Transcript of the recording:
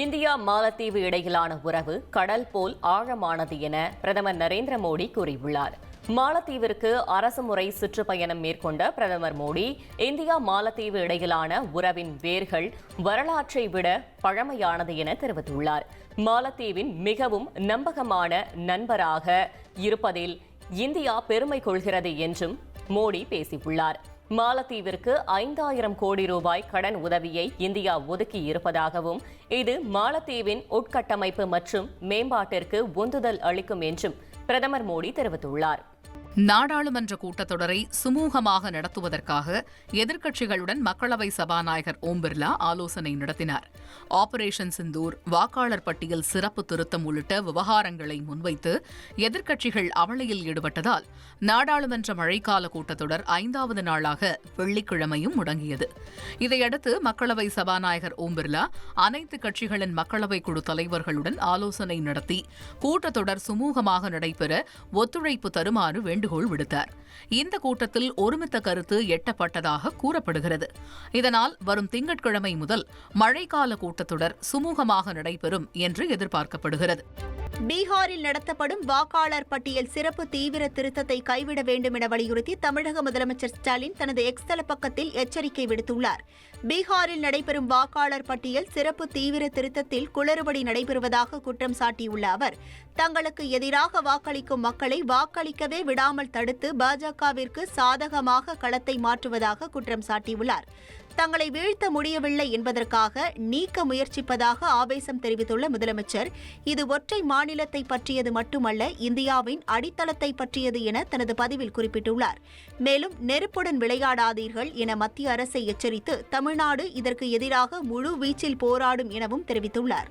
India மாலத்தீவு இடையிலான உறவு கடல் போல் ஆழமானது என பிரதமர் நரேந்திர மோடி கூறியுள்ளார். மாலத்தீவிற்கு அரசுமுறை சுற்றுப்பயணம் மேற்கொண்ட பிரதமர் மோடி இந்தியா மாலத்தீவு இடையிலான உறவின் வேர்கள் வரலாற்றை விட பழமையானது என தெரிவித்துள்ளார். மாலத்தீவின் மிகவும் நம்பகமான நண்பராக இருப்பதில் இந்தியா பெருமை கொள்கிறது என்றும் மோடி பேசியுள்ளார். மாலத்தீவிற்கு ஐந்தாயிரம் கோடி ரூபாய் கடன் உதவியை இந்தியா ஒதுக்கி இருப்பதாகவும் இது மாலத்தீவின் உட்கட்டமைப்பு மற்றும் மேம்பாட்டிற்கு உந்துதல் அளிக்கும் என்றும் பிரதமர் மோடி தெரிவித்துள்ளார். நாடாளுமன்ற கூட்டத்தொடரை சுமூகமாக நடத்துவதற்காக எதிர்க்கட்சிகளுடன் மக்களவை சபாநாயகர் ஓம் பிர்லா ஆலோசனை நடத்தினார். ஆபரேஷன் சிந்தூர் வாக்காளர் பட்டியல் சிறப்பு திருத்தம் உள்ளிட்ட விவகாரங்களை முன்வைத்து எதிர்க்கட்சிகள் அமளியில் ஈடுபட்டதால் நாடாளுமன்ற மழைக்கால கூட்டத்தொடர் ஐந்தாவது நாளாக வெள்ளிக்கிழமையும் முடங்கியது. இதையடுத்து மக்களவை சபாநாயகர் ஓம் பிர்லா அனைத்து கட்சிகளின் மக்களவை குழு தலைவர்களுடன் ஆலோசனை நடத்தி கூட்டத்தொடர் சுமூகமாக நடைபெற ஒத்துழைப்பு தருமாறு வேண்டும் வேண்டுகோள் விடுத்தார். இந்த கூட்டத்தில் ஒருமித்த கருத்து எட்டப்பட்டதாக கூறப்படுகிறது. இதனால் வரும் திங்கட்கிழமை முதல் மழைக்கால கூட்டத்தொடர் சுமூகமாக நடைபெறும் என்று எதிர்பார்க்கப்படுகிறது. பீகாரில் நடத்தப்படும் வாக்காளர் பட்டியல் சிறப்பு தீவிர திருத்தத்தை கைவிட வேண்டும் என வலியுறுத்தி தமிழக முதலமைச்சர் ஸ்டாலின் தனது எக்ஸ்தல பக்கத்தில் எச்சரிக்கை விடுத்துள்ளார். பீகாரில் நடைபெறும் வாக்காளர் பட்டியல் சிறப்பு தீவிர திருத்தத்தில் குளறுபடி நடைபெறுவதாக குற்றம் சாட்டியுள்ள அவர் தங்களுக்கு எதிராக வாக்களிக்கும் மக்களை வாக்களிக்கவே விடாமல் தடுத்து பாஜகவிற்கு சாதகமாக களத்தை மாற்றுவதாக குற்றம் சாட்டியுள்ளார். தங்களை வீழ்த்த முடியவில்லை என்பதற்காக நீக்க முயற்சிப்பதாக ஆவேசம் தெரிவித்துள்ள முதலமைச்சர் இது ஒற்றை மாநிலத்தை பற்றியது மட்டுமல்ல இந்தியாவின் அடித்தளத்தை பற்றியது என தனது பதிவில் குறிப்பிட்டுள்ளார். மேலும் நெருப்புடன் விளையாடாதீர்கள் என மத்திய அரசை எச்சரித்து தமிழ்நாடு இதற்கு எதிராக முழு வீச்சில் போராடும் எனவும் தெரிவித்துள்ளார்.